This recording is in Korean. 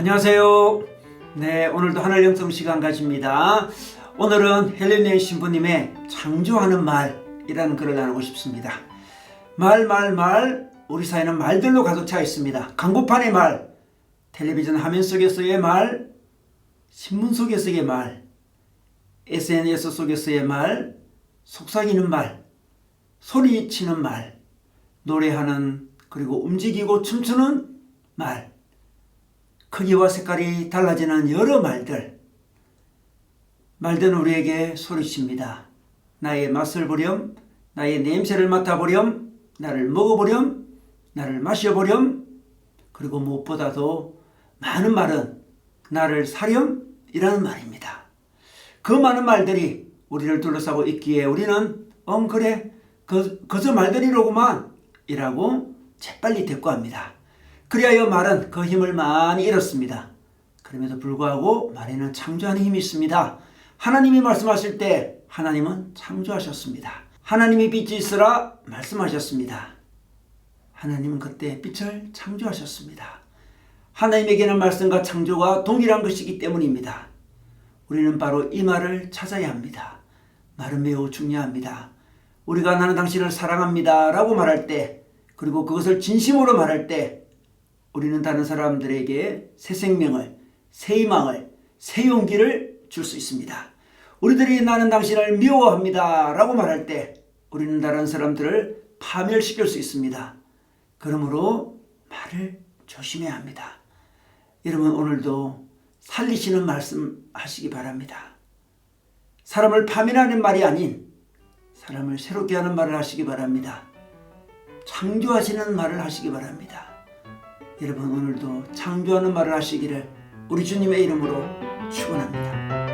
안녕하세요. 네, 오늘도 하늘 영성 시간 가집니다. 오늘은 헬렌네 신부님의 창조하는 말이라는 글을 나누고 싶습니다. 말, 말, 말, 우리 사회는 말들로 가득 차 있습니다. 광고판의 말, 텔레비전 화면 속에서의 말, 신문 속에서의 말, SNS 속에서의 말, 속삭이는 말, 소리치는 말, 노래하는 그리고 움직이고 춤추는 말, 크기와 색깔이 달라지는 여러 말들. 말들은 우리에게 소리칩니다. 나의 맛을 보렴, 나의 냄새를 맡아보렴, 나를 먹어보렴, 나를 마셔보렴, 그리고 무엇보다도 많은 말은 나를 사렴 이라는 말입니다. 그 많은 말들이 우리를 둘러싸고 있기에 우리는 엉 그래 그, 그저 말들이로구만 이라고 재빨리 대꾸합니다. 그리하여 말은 그 힘을 많이 잃었습니다. 그럼에도 불구하고 말에는 창조하는 힘이 있습니다. 하나님이 말씀하실 때 하나님은 창조하셨습니다. 하나님이 빛이 있으라 말씀하셨습니다. 하나님은 그때 빛을 창조하셨습니다. 하나님에게는 말씀과 창조가 동일한 것이기 때문입니다. 우리는 바로 이 말을 찾아야 합니다. 말은 매우 중요합니다. 우리가 나는 당신을 사랑합니다 라고 말할 때 그리고 그것을 진심으로 말할 때 우리는 다른 사람들에게 새 생명을, 새 희망을, 새 용기를 줄 수 있습니다. 우리들이 나는 당신을 미워합니다. 라고 말할 때 우리는 다른 사람들을 파멸시킬 수 있습니다. 그러므로 말을 조심해야 합니다. 여러분 오늘도 살리시는 말씀 하시기 바랍니다. 사람을 파멸하는 말이 아닌 사람을 새롭게 하는 말을 하시기 바랍니다. 창조하시는 말을 하시기 바랍니다. 여러분 오늘도 창조하는 말을 하시기를 우리 주님의 이름으로 축원합니다.